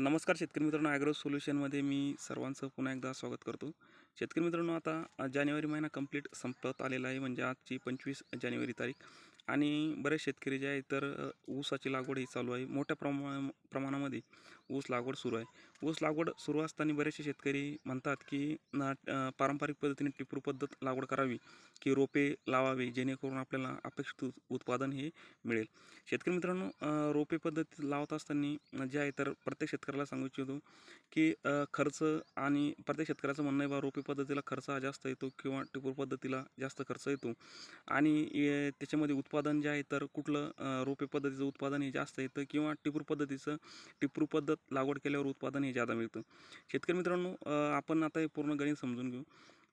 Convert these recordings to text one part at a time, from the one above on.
नमस्कार शेतकरी मित्रांनो ॲग्रो सोल्युशनमध्ये मी सर्वांचं पुन्हा एकदा स्वागत करतो. शेतकरी मित्रांनो आता जानेवारी महिना कंप्लीट संपत आलेला आहे म्हणजे आजची पंचवीस जानेवारी तारीख. आणि बरेच शेतकरी जे आहे तर ऊसाची लागवड ही चालू आहे. मोठ्या प्रमा प्रमाणामध्ये ऊस लागवड सुरू आहे. ऊस लागवड सुरू असताना बरेचसे शेतकरी म्हणतात की ना पारंपरिक पद्धतीने टिपरू पद्धत लागवड करावी की रोपे लावावे जेणेकरून आपल्याला अपेक्षित उत्पादन हे मिळेल. शेतकरी मित्रांनो रोपे पद्धत लावत असताना जे आहे तर प्रत्येक शेतकऱ्याला सांगू इच्छितो की खर्च आणि प्रत्येक शेतकऱ्याचं म्हणणं आहे बा रोपे पद्धतीला खर्च हा जास्त येतो किंवा टिपूर पद्धतीला जास्त खर्च येतो. आणि त्याच्यामध्ये उत्पादन जे आहे तर कुठलं रोपे पद्धतीचं उत्पादन हे जास्त येतं किंवा टिपूर पद्धतीचं टिपरू पद्धत लागवड केल्यावर उत्पादन हे जादा मिळतं. शेतकरी मित्रांनो आपण आता हे पूर्ण गणित समजून घेऊ.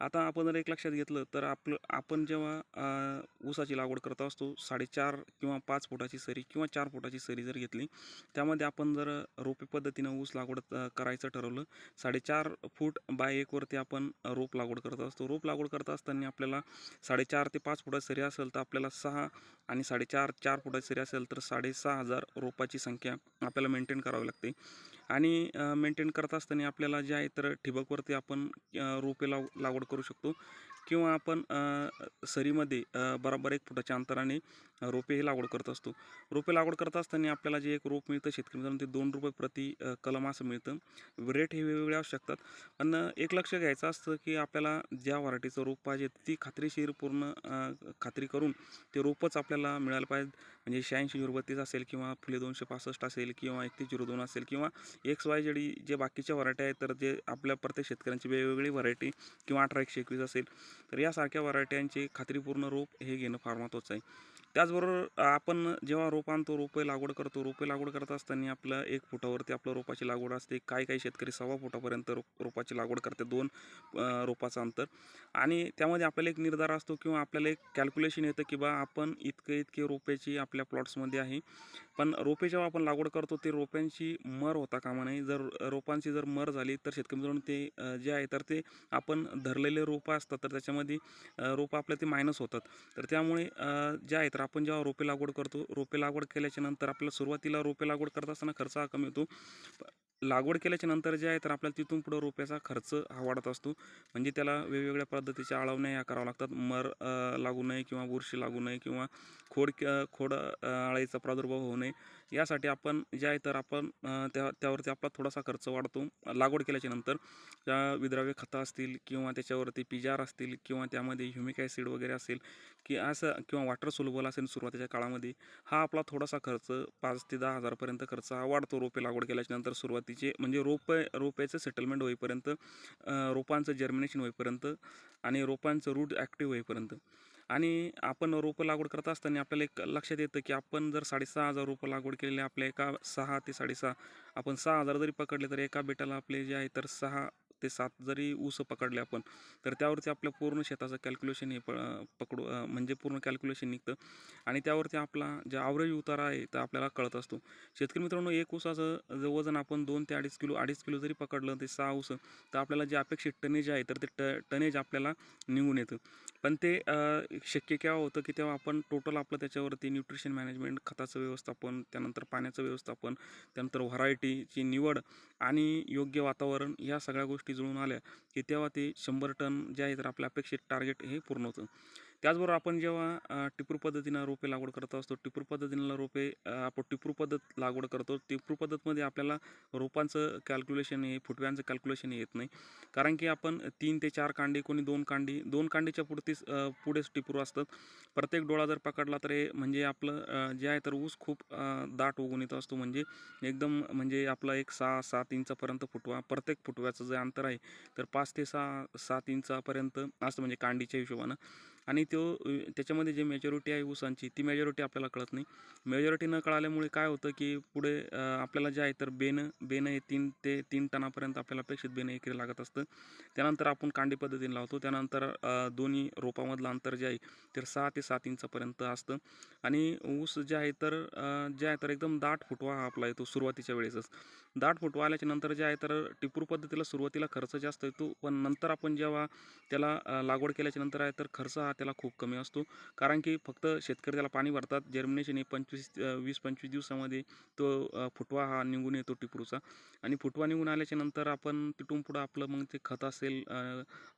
आता आपण जर एक लक्षात घेतलं तर आपलं आपण जेव्हा ऊसाची लागवड करत असतो साडेचार किंवा पाच फुटाची सरी किंवा चार फुटाची सरी जर घेतली त्यामध्ये आपण जर रोपे पद्धतीनं ऊस लागवड करायचं ठरवलं साडेचार फूट बाय एकवरती आपण रोप लागवड करत असतो. रोप लागवड करत असताना आपल्याला साडेचार ते पाच फुटाची सरी असेल तर आपल्याला सहा आणि साडेचार चार फुटाची सरी असेल तर साडेसहा हजार रोपाची संख्या आपल्याला मेंटेन करावी लागते. आणि मेंटेन करत असताना आपल्याला जे आहे तर ठिबकवरती आपण रोपे लाव लागवड करू शकतो. किंवा आपण सरीमध्ये बरोबर एक फुटाच्या अंतराने रोपे हे लागवड करत असतो. रोपे लागवड करत असताना आपल्याला जे एक रोप मिळतं शेतकरी मित्रांनो ते दोन रुपये प्रति कलम असं मिळतं. रेट हे वेगवेगळे असू शकतात. पण एक लक्ष घ्यायचं असतं की आपल्याला ज्या व्हरायटीचं रोप पाहिजे ती खात्रीशीर पूर्ण खात्री करून ते रोपच आपल्याला मिळायला पाहिजे. म्हणजे शहाऐंशी झिरो बत्तीस असेल किंवा फुले दोनशे पासष्ट असेल किंवा एकतीस झिरो दोन असेल किंवा एक्स वाय जेडी जे बाकीच्या व्हरायटी आहेत तर जे आपल्या प्रत्येक शेतकऱ्यांची वेगवेगळी व्हरायटी किंवा अठरा एकशे एकवीस असेल. तर यासारख्या व्हरायट्यांचे खात्रीपूर्ण रोप हे घेणं फार महत्त्वाचं आहे. त्याच त्याचबरोबर आपण जेव्हा रोप आणतो रोपे लागवड करतो रोपे लागवड करत असताना आपलं एक फुटावरती आपलं रोपाची लागवड असते. काही काही शेतकरी सव्वा फुटापर्यंत रोप रोपाची लागवड करते दोन रोपाचं अंतर. आणि त्यामध्ये आपल्याला एक निर्धार असतो किंवा आपल्याला एक कॅल्क्युलेशन येतं की बा आपण इतके इतके रोपेची आपल्या प्लॉट्समध्ये आहे. पण रोपे जेव्हा आपण लागवड करतो ते रोपांची मर होता कामा नये. जर रोपांची जर मर झाली तर शेतकरी मित्रांनो ते जे आहे तर ते आपण धरलेले रोपं असतात. तर त्याच्यामध्ये रोपं आपल्या ते मायनस होतात. तर त्यामुळे जे आहे तर आपण जेव्हा रोपे लागवड करतो रोपे लागवड केल्याच्यानंतर आपल्याला सुरुवातीला रोपे लागवड करत असताना खर्च हा कमी होतो. लागवड केल्याच्यानंतर जे आहे तर आपल्याला तिथून पुढं रोप्याचा खर्च हा वाढत असतो. म्हणजे त्याला वेगवेगळ्या पद्धतीच्या आळवण्या या कराव्या लागतात. मर लागू नये किंवा बुरशी लागू नये किंवा खोड क- खोड अ, आळीचा प्रादुर्भाव होऊ नये. यासाठी आपण जे आहे तर आपण त्या त्यावरती आपला थोडासा खर्च वाढतो. लागवड केल्याच्यानंतर त्या विद्राव्य खतं असतील किंवा त्याच्यावरती पिजार असतील किंवा त्यामध्ये ह्युमिक ॲसिड वगैरे असेल की असं किंवा वॉटर सोलबल असेल सुरुवातीच्या काळामध्ये हा आपला थोडासा खर्च पाच ते दहा हजारपर्यंत खर्च हा वाढतो रोपे लागवड केल्याच्यानंतर सुरुवातीचे म्हणजे रोप रोप्याचं सेटलमेंट होईपर्यंत रोपांचं जर्मिनेशन होईपर्यंत आणि रोपांचं रूट ॲक्टिव्ह होईपर्यंत. आणि आपण रोपं लागवड करत असताना आपल्याला एक लक्षात येतं की आपण जर साडेसहा हजार रोपं लागवड केलेले आपल्या एका सहा ते साडेसहा आपण सहा हजार जरी पकडले तर एका बेटाला आपले जे आहे तर सहा ते सात जरी ऊस पकडले आपण तर त्यावरती आपल्या पूर्ण शेताचं कॅल्क्युलेशन हे प पकडू म्हणजे पूर्ण कॅल्क्युलेशन निघतं. आणि त्यावरती आपला जे आवरेज उतारा आहे तर आपल्याला कळत असतो. शेतकरी मित्रांनो एक ऊसाचं जे वजन आपण दोन ते अडीच किलो अडीच किलो जरी पकडलं ते सहा ऊस तर आपल्याला जे अपेक्षित टनेज आहे तर ते ट टनेज आपल्याला निघून येतं. पण ते शक्य केव्हा होतं की तेव्हा आपण टोटल आपलं त्याच्यावरती न्यूट्रिशन मॅनेजमेंट खताचं व्यवस्थापन त्यानंतर पाण्याचं व्यवस्थापन त्यानंतर व्हरायटीची निवड आणि योग्य वातावरण या सगळ्या गोष्टी जुळून आल्या की तेव्हा ते शंभर टन जे आहे तर आपल्या अपेक्षित टार्गेट हे पूर्ण होतं. त्याचबरोबर आपण जेव्हा टिपरू पद्धतीनं रोपे लागवड करत असतो टिपरू पद्धतीनं रोपे आपण टिपरू पद्धत लागवड करतो. टिपरू पद्धतमध्ये आपल्याला रोपांचं कॅल्क्युलेशन हे फुटव्यांचं कॅल्क्युलेशन येत नाही. कारण की आपण तीन ते चार कांडी कोणी दोन कांडी दोन कांडीच्या पुढतीच पुढेच टिपरू असतात. प्रत्येक डोळा जर पकडला तर हे म्हणजे आपलं जे आहे तर ऊस खूप दाट उगून येत असतो. म्हणजे एकदम म्हणजे आपला एक सहा सात इंचापर्यंत फुटवा प्रत्येक फुटव्याचं जे अंतर आहे तर पाच ते सहा सात इंचापर्यंत असतं म्हणजे कांडीच्या हिशोबानं. आणि तो त्याच्यामध्ये जे मेजॉरिटी आहे ऊसांची ती मेजॉरिटी आपल्याला कळत नाही. मेजॉरिटी न कळाल्यामुळे काय होतं की पुढे आपल्याला जे आहे तर बेनं बेनं हे तीन ते तीन टनापर्यंत आपल्याला अपेक्षित बेनं एकरी लागत असतं. त्यानंतर आपण कांडी पद्धतीने लावतो. त्यानंतर दोन्ही रोपामधलं अंतर जे आहे तर सहा ते सात इंचापर्यंत असतं. आणि ऊस जे आहे तर जे आहे तर एकदम दाट फुटवा हा आपला येतो सुरुवातीच्या वेळेसच. दाट फुटवा आल्याच्यानंतर जे आहे तर टिपरू पद्धतीला सुरुवातीला खर्च जास्त येतो. पण नंतर आपण जेव्हा त्याला लागवड केल्याच्यानंतर आहे तर खर्च हा त्याला खूप कमी असतो. कारण की फक्त शेतकरी त्याला पाणी भरतात. जर्मिनेशन पंचवीस वीस पंचवीस दिवसामध्ये तो फुटवा हा निघून येतो टिपरूचा. आणि फुटवा निघून आल्याच्यानंतर आपण तिथून पुढं आपलं मग ते खत असेल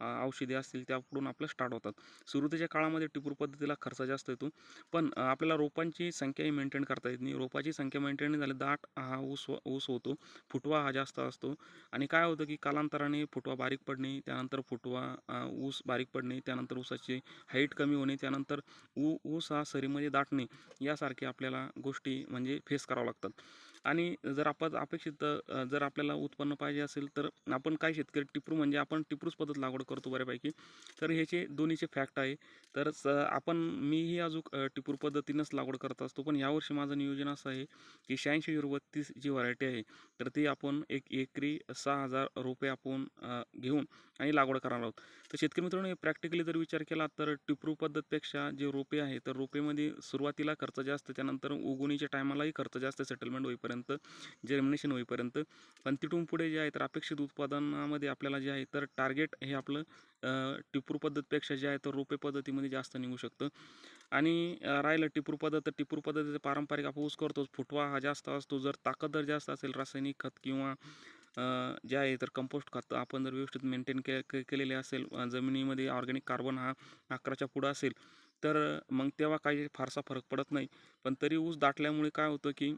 औषधे असतील त्याकडून आपलं स्टार्ट होतात. सुरुवातीच्या काळामध्ये टिपूर पद्धतीला खर्च जास्त येतो. पण आपल्याला रोपांची संख्याही मेंटेन करता येत नाही. रोपाची संख्या मेंटेन झाली दाट हा ऊस ऊस होतो. फुटवा हा जास्त असतो. आणि काय होतं की कालांतराने फुटवा बारीक पडणे त्यानंतर फुटवा ऊस बारीक पडणे त्यानंतर ऊसाची हाईट कमी होणे त्यानंतर ऊ ऊस हा सरीमध्ये दाटणे यासारखे आपल्याला गोष्टी म्हणजे फेस करावं लागतात. आणि जर आपण अपेक्षित जर आपल्याला उत्पन्न पाहिजे असेल तर आपण काय शेतकरी टिपरू? म्हणजे आपण टिपरूच पद्धत लागवड करतो बऱ्यापैकी. तर ह्याचे दोन्हीचे फॅक्ट आहे. तर आपण मीही अजून टिपरू पद्धतीनंच लागवड करत असतो. पण यावर्षी माझं नियोजन असं आहे की शहाऐंशी झिरो बत्तीस जी व्हरायटी आहे तर ती आपण एक एकरी सहा हजार रुपये आपण घेऊन आणि लागवड करणार आहोत. तर शेतकरी मित्रांनो प्रॅक्टिकली जर विचार केला तर टिपरू पद्धतपेक्षा जे रोपे आहे तर रोपेमध्ये सुरुवातीला खर्च जास्त त्यानंतर उगवणीच्या टायमालाही खर्च जास्त सेटलमेंट होईपर्यंत. जर्मिनेशन होईपर्यंत. पण तिथून पुढे जे आहे तर अपेक्षित उत्पादनामध्ये आपल्याला जे आहे तर टार्गेट हे आपलं टिपूर पद्धतपेक्षा जे आहे तर रोपे पद्धतीमध्ये जास्त निघू शकतं. आणि राहिलं टिपूर पद्धत तर टिपूर पद्धतीचं पारंपरिक आपण ऊस करतोच. फुटवा हा जास्त असतो. जर ताकद जर जास्त असेल रासायनिक खत किंवा जे आहे तर कंपोस्ट खत आपण जर व्यवस्थित मेंटेन के के केलेले असेल जमिनीमध्ये ऑर्गॅनिक कार्बन हा अकराच्या पुढं असेल तर मग तेव्हा काही फारसा फरक पडत नाही. पण तरी ऊस दाटल्यामुळे काय होतं की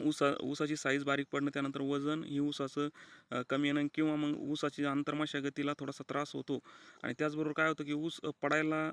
ऊसा ऊसाची साईज बारीक पडणं त्यानंतर वजन ही ऊसाचं कमी येणं किंवा मग ऊसाची आंतरमशागतीला थोडासा त्रास होतो. आणि त्याचबरोबर काय होतं की ऊस पडायला